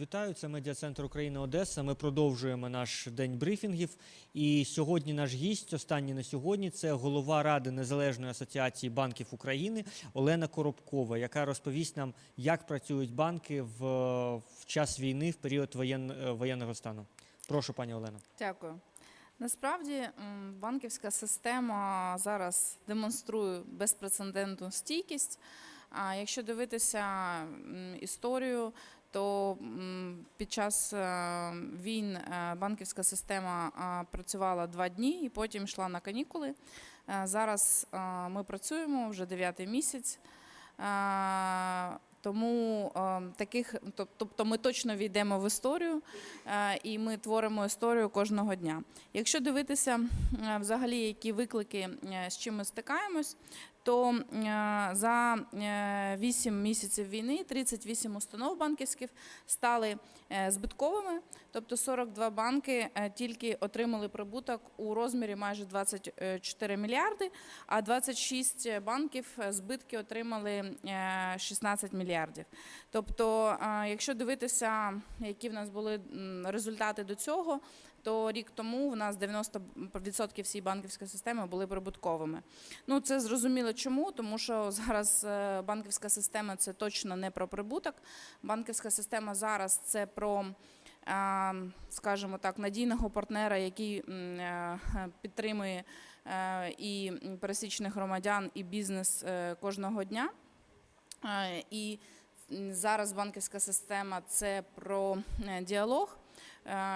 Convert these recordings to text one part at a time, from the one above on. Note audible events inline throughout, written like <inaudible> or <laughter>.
Вітаю, це медіа-центр України Одеса. Ми продовжуємо наш день брифінгів. І сьогодні наш гість, останній на сьогодні, це голова Ради Незалежної асоціації банків України Олена Коробкова, яка розповість нам, як працюють банки в, в час війни, в період воєн, е, воєнного стану. Прошу, пані Олено. Дякую. Насправді банківська система зараз демонструє безпрецедентну стійкість. А якщо дивитися історію, то під час е, війн е, банківська система е, працювала два дні і потім йшла на канікули. Зараз ми працюємо вже дев'ятий місяць. Тому таких, тобто ми точно війдемо в історію і ми творимо історію кожного дня. Якщо дивитися взагалі, які виклики з чим ми стикаємось, то е, за 8 місяців війни 38 установ банківських стали е, збитковими, тобто 42 банки е, тільки отримали прибуток у розмірі майже 24 мільярди, а 26 банків е, збитки отримали е, 16 мільярдів. Тобто, е, якщо дивитися, які в нас були результати до цього, то рік тому в нас 90% всієї банківської системи були прибутковими. Ну це зрозуміло чому, тому що зараз е, банківська система це точно не про прибуток. Банківська система зараз це про. е, Скажімо так, надійного партнера, який е, підтримує і пересічних громадян, і бізнес кожного дня. І зараз банківська система це про діалог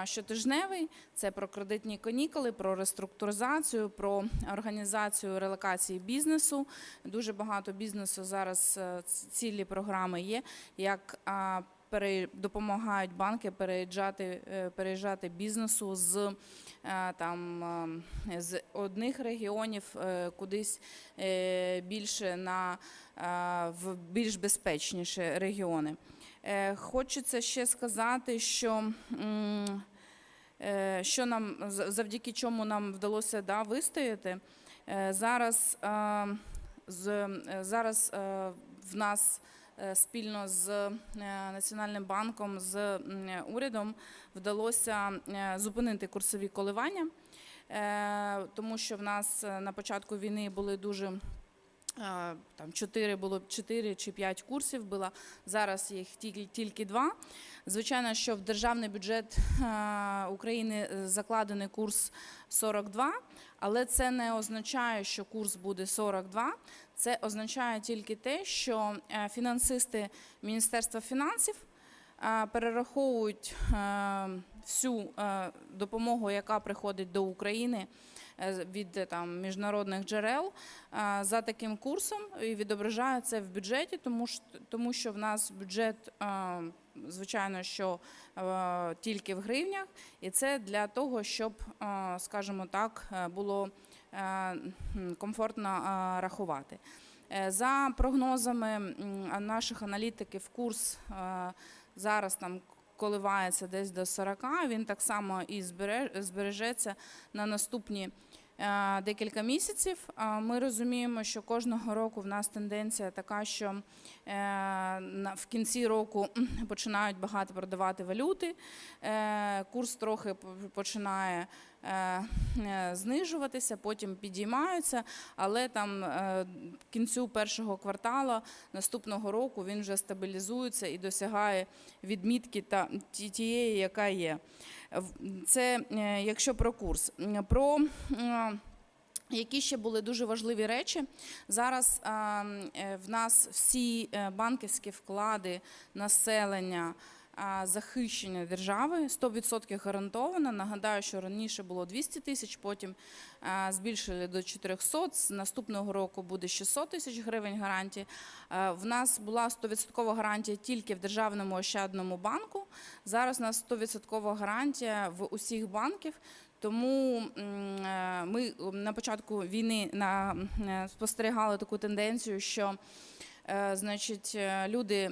щотижневий, це про кредитні канікули, про реструктуризацію, про організацію релокації бізнесу. Дуже багато бізнесу зараз е, цілі програми є, як допомагають банки переїжджати, е, переїжджати бізнесу з е, там е, з одних регіонів е, кудись е, більше на е, в більш безпечніші регіони. Е, Хочеться ще сказати, що е, що нам завдяки чому нам вдалося да, вистояти. Е, Зараз, зараз в нас спільно з Національним банком, з урядом вдалося зупинити курсові коливання, тому що в нас на початку війни були дуже там чотири було 4 чи 5 курсів було. Зараз їх тільки тільки два. Звичайно, що в державний бюджет е, України е, закладений курс 42, але це не означає, що курс буде 42. Це означає тільки те, що е, фінансисти Міністерства фінансів перераховують всю допомогу, яка приходить до України від е, там міжнародних джерел е, за таким курсом і відображає це в бюджеті, тому що тому що в нас бюджет. е, Звичайно, що е, тільки в гривнях, і це для того, щоб, е, скажімо так, е, було е, комфортно е, рахувати. Е, За прогнозами наших аналітиків, курс е, зараз там коливається десь до 40, він так само і збере- збережеться на наступні е, декілька місяців. Ми розуміємо, що кожного року в нас тенденція така, що е, в кінці року <clears throat> починають багато продавати валюти, е, курс трохи починає е, е, знижуватися, потім підіймаються, але там е, в кінцю першого кварталу наступного року він вже стабілізується і досягає відмітки та тієї, яка є. Це е, якщо про курс. Про е, які ще були дуже важливі речі. Зараз е, в нас всі банківські вклади населення. Захищення держави 100% гарантовано. Нагадаю, що раніше було 200 тисяч, потім збільшили до 400. З наступного року буде 600 тисяч гривень гарантії. В нас була 100% гарантія тільки в державному ощадному банку. Зараз у нас 100% гарантія в усіх банків. Тому е, ми на початку війни е, спостерігали таку тенденцію, що значить, е, люди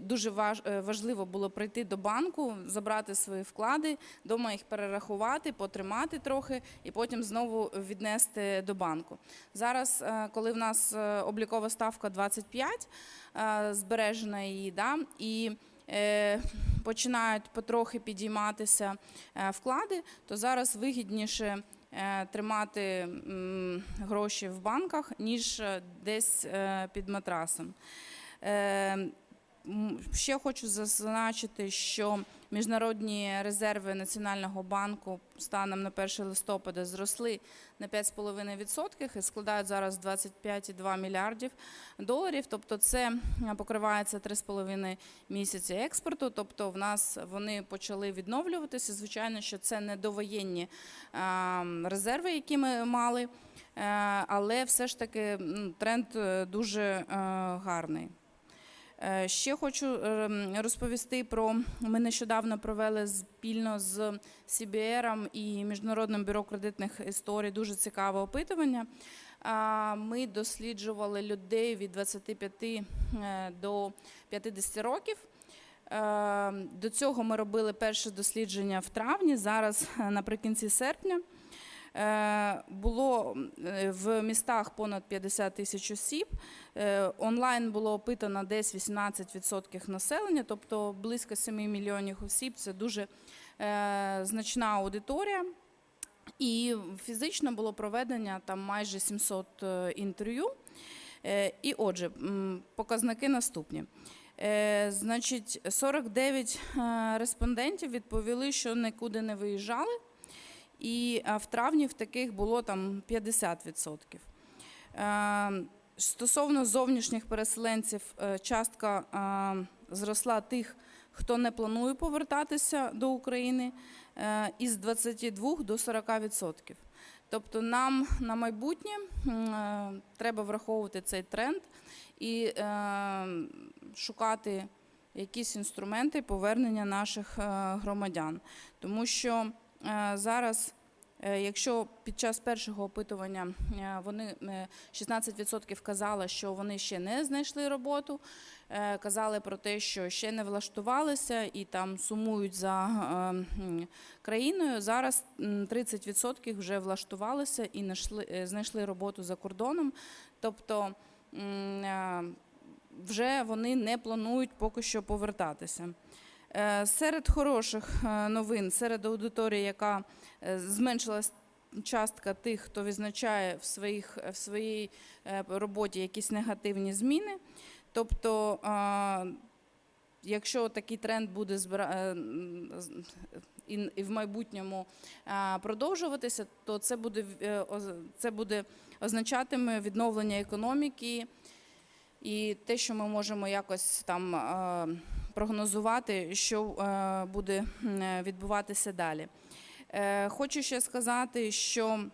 дуже е, важливо було прийти до банку, забрати свої вклади, дома їх перерахувати, потримати трохи і потім знову віднести до банку. Зараз, е, коли в нас е, облікова ставка 25, е, збережена її, да, і е, починають потрохи підійматися е, вклади, то зараз вигідніше е, тримати гроші в банках, ніж е, десь е, під матрасом. Ще хочу зазначити, що міжнародні резерви Національного банку станом на 1 листопада зросли на 5,5% і складають зараз 25,2 мільярдів доларів. Тобто це покривається 3,5 місяці експорту. Тобто в нас вони почали відновлюватися. Звичайно, що це не довоєнні резерви, які ми мали, е, але все ж таки тренд е, дуже е, гарний. Е, Ще хочу ем, розповісти про ми нещодавно провели спільно з CBR і Міжнародним бюро кредитних історій дуже цікаве опитування. Ми досліджували людей від 25 е, до 50 років. Е, До цього ми робили перше дослідження в травні, зараз наприкінці серпня. Е, Було е, в містах понад 50 тисяч осіб. Е, Онлайн було опитано десь 18% населення, тобто близько 7 мільйонів осіб. Це дуже значна аудиторія. І фізично було проведення там майже 700 е, інтерв'ю. І отже, показники наступні. Значить, 49 е, респондентів відповіли, що нікуди не виїжджали. І е, в травні в таких було там 50%. Е, Стосовно зовнішніх переселенців, е, частка зросла тих, хто не планує повертатися до України, із 22 до 40%. Тобто нам на майбутнє треба враховувати цей тренд і шукати якісь інструменти повернення наших громадян. Тому що зараз, е, якщо під час першого опитування е, вони е, 16% казали, що вони ще не знайшли роботу, е, казали про те, що ще не влаштувалися і там сумують за е, країною. Зараз м, 30% вже влаштувалися і знайшли, е, роботу за кордоном. Тобто е, вже вони не планують поки що повертатися. Е, Серед хороших е, новин, серед аудиторії, яка е, зменшилась частка тих, хто відзначає в, своїх, в своїй роботі якісь негативні зміни. Тобто, якщо такий тренд буде збира- і в майбутньому продовжуватися, то це буде, це буде означатиме відновлення економіки і те, що ми можемо якось там прогнозувати, що е, буде е, відбуватися далі. Е, Хочу ще сказати, що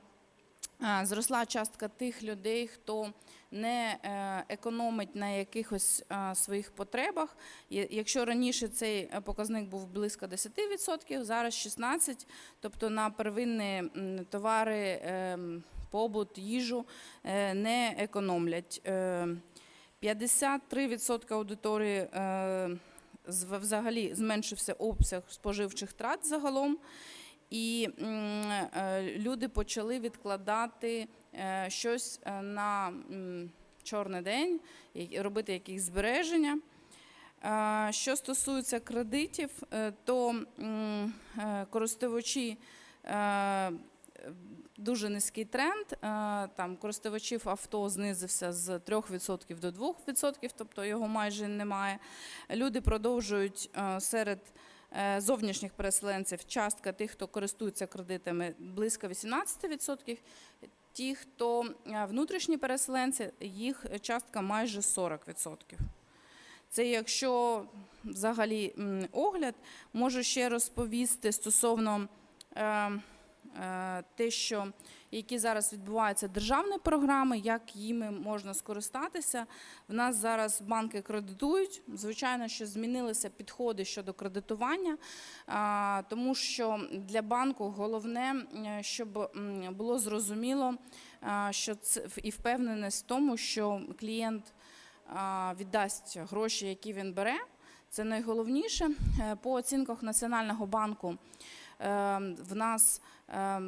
зросла частка тих людей, хто не економить на якихось своїх потребах. Якщо раніше цей показник був близько 10%, зараз 16%, тобто на первинні товари, побут, їжу не економлять. Е, 53% аудиторії взагалі зменшився обсяг споживчих трат загалом. І е, люди почали відкладати е, щось е, на чорний день, робити якісь збереження. Що стосується кредитів, то користувачі дуже низький тренд. Е, Там користувачів авто знизився з 3% до 2%, тобто його майже немає. Люди продовжують е, серед е, зовнішніх переселенців частка тих, хто користується кредитами, близько 18%. Ті, хто внутрішні переселенці, їх частка майже 40%. Це якщо взагалі огляд, можу ще розповісти стосовно е, е, те, що які зараз відбуваються державні програми, як їми можна скористатися. В нас зараз банки кредитують. Звичайно, що змінилися підходи щодо кредитування, тому що для банку головне, е, щоб було зрозуміло, що це і впевненість в тому, що клієнт віддасть гроші, які він бере. Це найголовніше. Е, По оцінках Національного банку е, в нас е,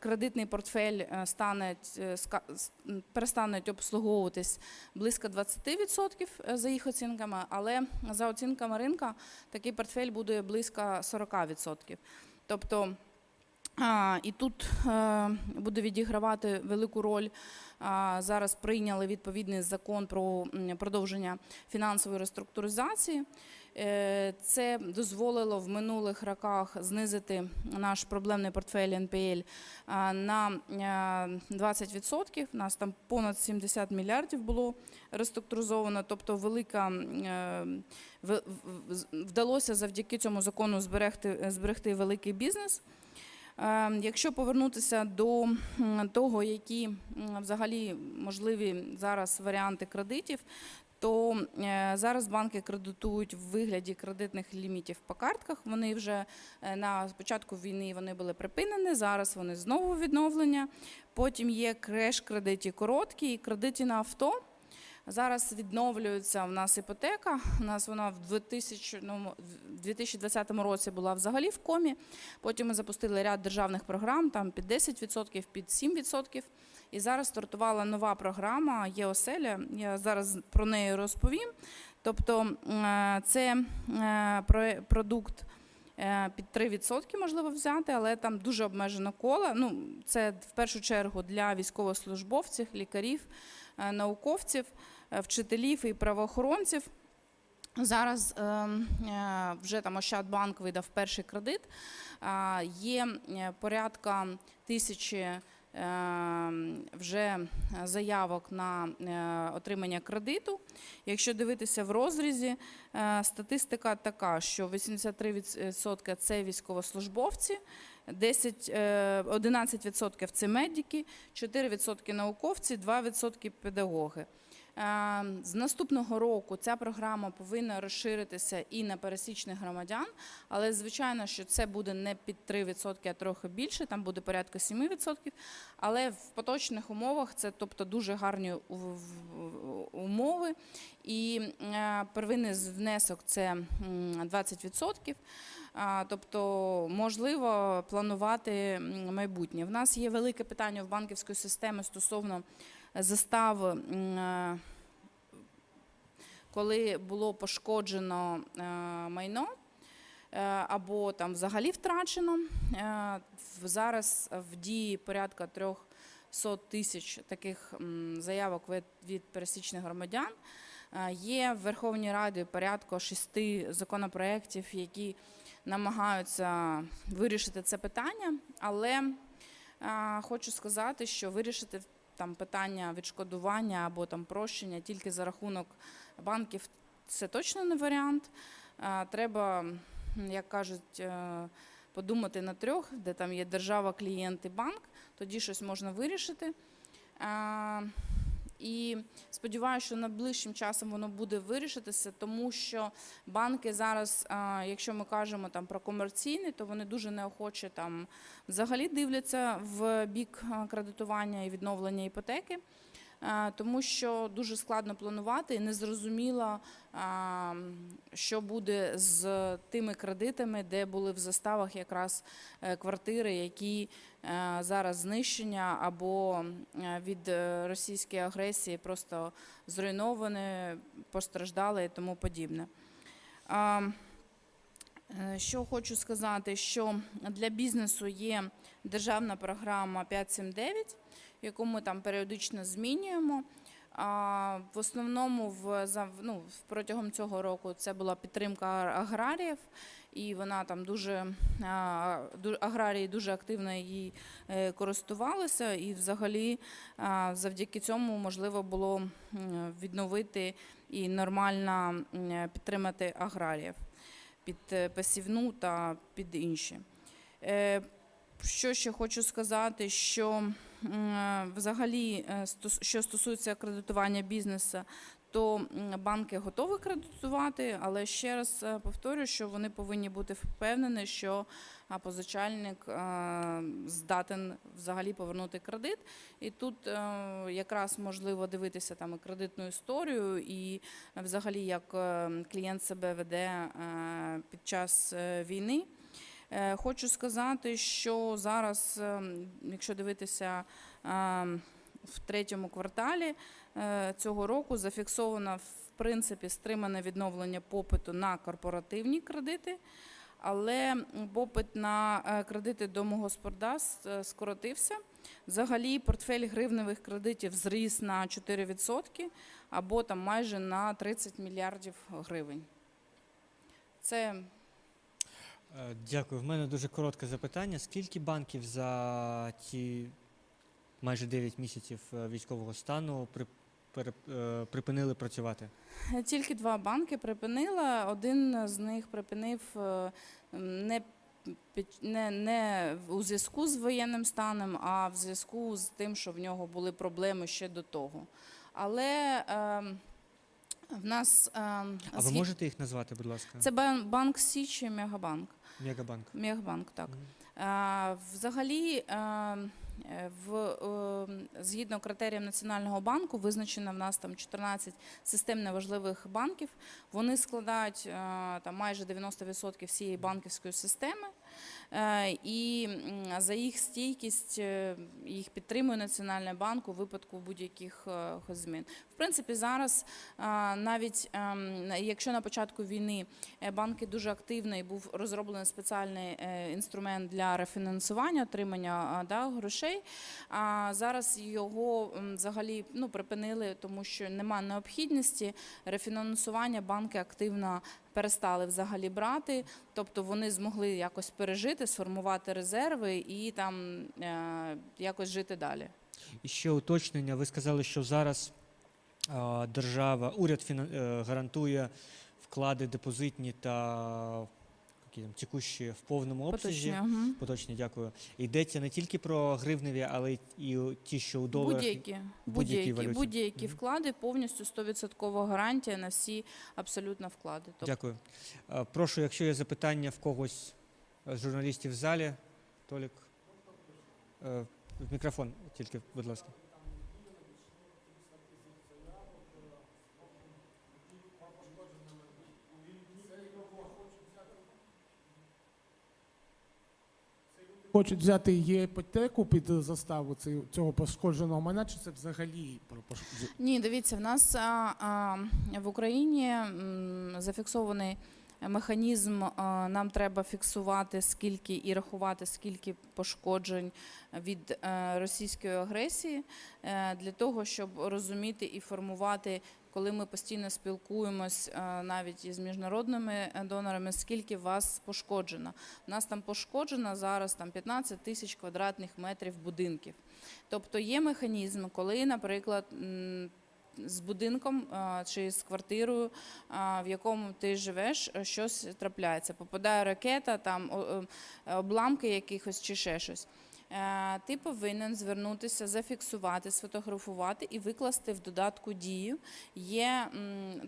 кредитний портфель е, стане, е, перестануть обслуговуватись близько 20% за їх оцінками, але за оцінками ринка такий портфель буде близько 40%. Тобто а, і тут е, буде відігравати велику роль. А, зараз прийняли відповідний закон про продовження фінансової реструктуризації. Е, Це дозволило в минулих роках знизити наш проблемний портфель НПЛ на е, 20%. У нас там понад 70 мільярдів було реструктуризовано, тобто велика е, вдалося завдяки цьому закону зберегти, зберегти великий бізнес. Е, Якщо повернутися до того, які взагалі можливі зараз варіанти кредитів, то е, зараз банки кредитують в вигляді кредитних лімітів по картках. Вони вже е, на початку війни вони були припинені. Зараз вони знову відновлення. Потім є креш-кредиті короткі і кредиті на авто. Зараз відновлюється в нас іпотека. У нас вона в 2000, ну, в 2020 році була взагалі в комі. Потім ми запустили ряд державних програм, там під 10%, під 7%. І зараз стартувала нова програма ЄОСЕЛЯ. Я зараз про неї розповім. Тобто е, це е, продукт е, під 3% можливо взяти, але там дуже обмежено коло. Ну, це в першу чергу для військовослужбовців, лікарів, науковців, вчителів і правоохоронців. Зараз вже там Ощадбанк видав перший кредит. Є порядка тисячі вже заявок на е, отримання кредиту. Якщо дивитися в розрізі, е, статистика така, що 83% це військовослужбовці, 10, е, 11% це медики, 4% науковці, 2% педагоги. Е, З наступного року ця програма повинна розширитися і на пересічних громадян, але звичайно, що це буде не під 3%, а трохи більше, там буде порядка 7%. Але в поточних умовах це тобто дуже гарні умови. І е, первинний внесок це 20%. Тобто можливо планувати майбутнє. В нас є велике питання в банківської системи стосовно застав, е, коли було пошкоджено е, майно е, або там взагалі втрачено. Зараз в дії порядка 300 тисяч таких заявок від, пересічних громадян. Є в Верховній Раді порядка шести законопроєктів, які намагаються вирішити це питання, але хочу сказати, що вирішити там питання відшкодування або там прощення тільки за рахунок банків це точно не варіант. Треба, як кажуть, е, подумати на трьох, де там є держава, клієнт і банк, тоді щось можна вирішити. І сподіваюся, що найближчим часом воно буде вирішитися, тому що банки зараз, якщо ми кажемо там про комерційні, то вони дуже неохоче там взагалі дивляться в бік кредитування і відновлення іпотеки. А, Тому що дуже складно планувати і незрозуміло, а, що буде з тими кредитами, де були в заставах якраз е, квартири, які е, зараз знищення або е, від е, російської агресії просто зруйновані, постраждали і тому подібне. Е, Що хочу сказати, що для бізнесу є державна програма 579, яку ми там періодично змінюємо. В основному в, ну, протягом цього року це була підтримка аграріїв, і вона там дуже аграрії дуже активно її е, користувалися, і взагалі завдяки цьому можливо було відновити і нормально підтримати аграріїв під е, посівну та під інші. Е, Що ще хочу сказати, що взагалі, е, що стосується кредитування бізнесу, то банки готові кредитувати, але ще раз е, повторюю, що вони повинні бути впевнені, що позичальник е, здатен взагалі повернути кредит. І тут е, якраз можливо дивитися там і кредитну історію, і взагалі як е, клієнт себе веде е, під час е, війни. Е, Хочу сказати, що зараз, ем, якщо дивитися ем, в третьому кварталі е, цього року, зафіксовано в принципі стримане відновлення попиту на корпоративні кредити. Але попит на е, кредити домогосподарств е, скоротився. Взагалі, портфель гривневих кредитів зріс на 4% або там майже на 30 мільярдів гривень. Це Е, Дякую. В мене дуже коротке запитання. Скільки банків за ті майже 9 місяців е, військового стану при, е, припинили працювати? Тільки два банки припинила. Один з них припинив е, не, не, не у зв'язку з воєнним станом, а в зв'язку з тим, що в нього були проблеми ще до того. Але ем, в нас ем, А ви можете їх назвати, будь ласка? це бан- банк Січ і Мегабанк. Мегабанк. Мегабанк, так. Е, Взагалі, е, в, е, згідно критеріям Національного банку, визначено в нас там 14 системно важливих банків. Вони складають е, там майже 90% всієї банківської системи. Е, І за їх стійкість е, їх підтримує Національний банк у випадку будь-яких е, змін. В принципі, зараз навіть ем, якщо на початку війни е, банки дуже активно і був розроблений спеціальний е, інструмент для рефінансування отримання да, грошей. А зараз його взагалі ну, припинили, тому що нема необхідності рефінансування. Банки активно перестали взагалі брати, тобто вони змогли якось пережити, сформувати резерви і там е, якось жити далі. І ще уточнення. Ви сказали, що зараз держава, уряд е, гарантує вклади депозитні та там текущі в повному обсязі. Поточні. Поточні, дякую. Йдеться не тільки про гривневі, але й і ті, що у доларах. Будь-які, будь-які, будь-які Мгм. вклади, повністю 100% гарантія на всі абсолютно вклади. Тобто Дякую. Е, Прошу, якщо є запитання в когось з журналістів в залі, Толік, е, в мікрофон тільки, будь ласка. Хочуть взяти іпотеку під заставу цього пошкодженого майна, чи це взагалі про пошкодження? Ні, дивіться, в нас а, а, в Україні м, зафіксований механізм. а, Нам треба фіксувати скільки і рахувати, скільки пошкоджень від е, російської агресії е, для того, щоб розуміти і формувати. Коли ми постійно спілкуємось е, навіть із міжнародними е, донорами, скільки вас пошкоджено. У нас там пошкоджено зараз там 15 тисяч квадратних метрів будинків. Тобто є механізм, коли, наприклад, з будинком чи з квартирою, в якому ти живеш, е, щось трапляється. Попадає ракета, там обламки якихось чи ще щось. Е, Ти повинен звернутися, зафіксувати, сфотографувати і викласти в додатку дію. Є,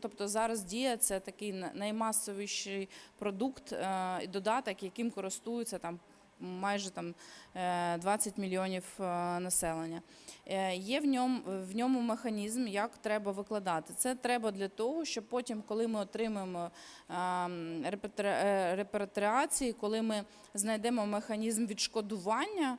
тобто зараз дія це такий наймасовіший продукт е, і додаток, яким користуються там майже там е, 20 мільйонів е, населення. Е, Є в ньому, в ньому механізм, як треба викладати. Це треба для того, щоб потім, коли ми отримаємо ем, е, репатріації, коли ми знайдемо механізм відшкодування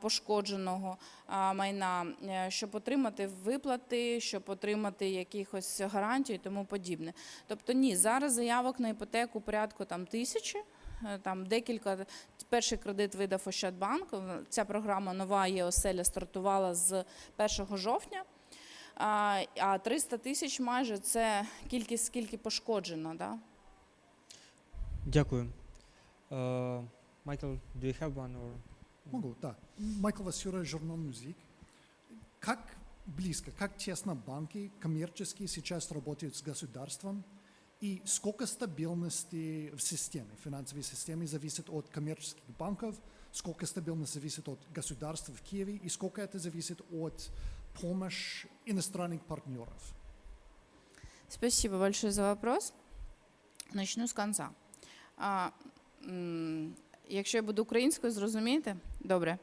пошкодженого майна, е, щоб отримати виплати, щоб отримати якихось гарантій і тому подібне. Тобто ні, зараз заявок на іпотеку порядку там тисячі. Е, Там декілька перший кредит видав Ощадбанк. Ця програма нова є оселя стартувала з 1 жовтня. А, а 300 тисяч майже це кількість скільки пошкоджено. Да? Дякую. Е, Майкл, do you have one or... Могу, да. Майкл Васюра, журнал «Мюзик». Как близко, как тесно банки коммерческие сейчас работают с государством и сколько стабильности в системе, финансовой системе зависит от коммерческих банков, сколько стабильность зависит от государства в Киеве и сколько это зависит от помощи иностранных партнеров. Спасибо большое за вопрос. Начну з конца. А, м, якщо я буду українською, зрозумієте? Добре.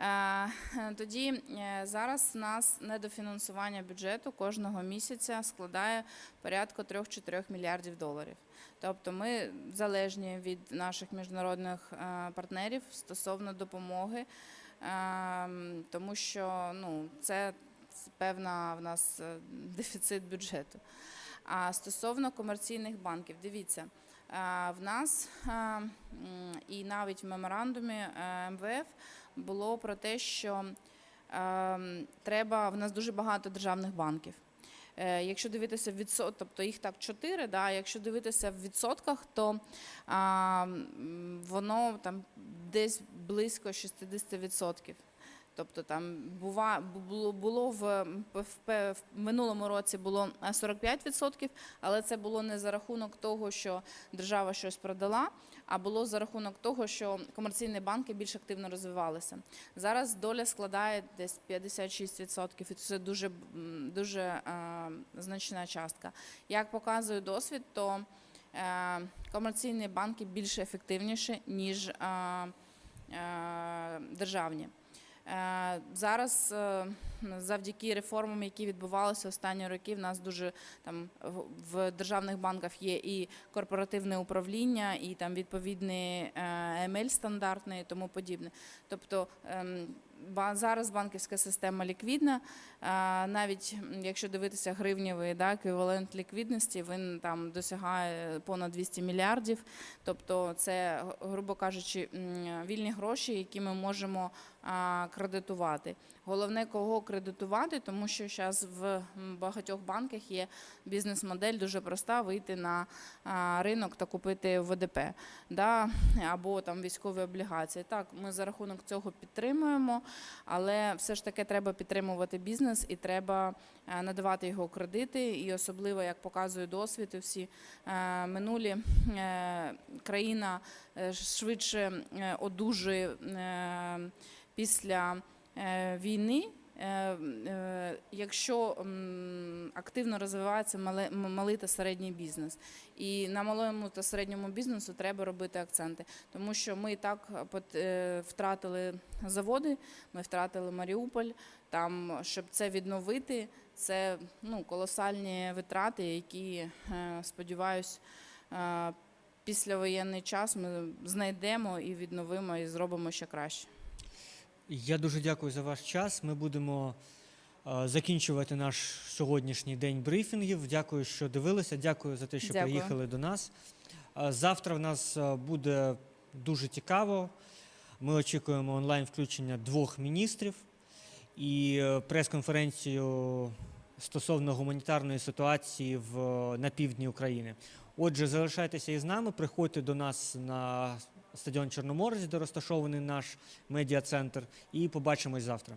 Е, <laughs> Тоді е, зараз у нас недофінансування бюджету кожного місяця складає порядку 3-4 мільярдів доларів. Тобто ми залежні від наших міжнародних е, партнерів стосовно допомоги, е, тому що ну, це певна в нас дефіцит бюджету. А стосовно комерційних банків, дивіться, в нас і навіть в меморандумі МВФ було про те, що е, треба в нас дуже багато державних банків. Е, Якщо дивитися в відсот, тобто їх так чотири, да, якщо дивитися в відсотках, то а, воно там десь близько 60%. Тобто там бува, було, було в, в, в, минулому році було е, 45%, але це було не за рахунок того, що держава щось продала, а було за рахунок того, що комерційні банки більш активно розвивалися. Зараз доля складає десь 56%, і це дуже, дуже е, значна частка. Як показує досвід, то е, комерційні банки більш ефективніші, ніж е, е, державні. Е, Зараз е, завдяки реформам, які відбувалися останні роки, в нас дуже там в- державних банках є і корпоративне управління, і там відповідний емель стандартний і тому подібне. Тобто ем, зараз банківська система ліквідна. Е, Навіть якщо дивитися гривневий да, еквівалент ліквідності, він там досягає понад 200 мільярдів. Тобто, це, грубо кажучи, вільні гроші, які ми можемо кредитувати. Головне, кого кредитувати, тому що зараз в багатьох банках є бізнес-модель дуже проста вийти на ринок та купити ВДП да, або там військові облігації. Так, ми за рахунок цього підтримуємо, але все ж таки треба підтримувати бізнес і треба надавати його кредити. І особливо, як показує досвід, всі минулі е, країна е, швидше е, одужує після е, війни. е, е, Якщо активно розвивається малий та середній бізнес, і на малому та середньому бізнесу треба робити акценти, тому що ми так втратили заводи, ми втратили Маріуполь. Там, щоб це відновити, це ну, колосальні витрати, які, сподіваюсь, післявоєнний час ми знайдемо і відновимо, і зробимо ще краще. Я дуже дякую за ваш час. Ми будемо е, закінчувати наш сьогоднішній день брифінгів. Дякую, що дивилися. Дякую за те, що Дякую. приїхали до нас. Е, Завтра в нас е, буде дуже цікаво. Ми очікуємо онлайн включення двох міністрів і прес-конференцію стосовно гуманітарної ситуації в, на півдні України. Отже, залишайтеся із нами, приходьте до нас на стадіон Чорноморець, де розташований наш медіа-центр, і побачимось завтра.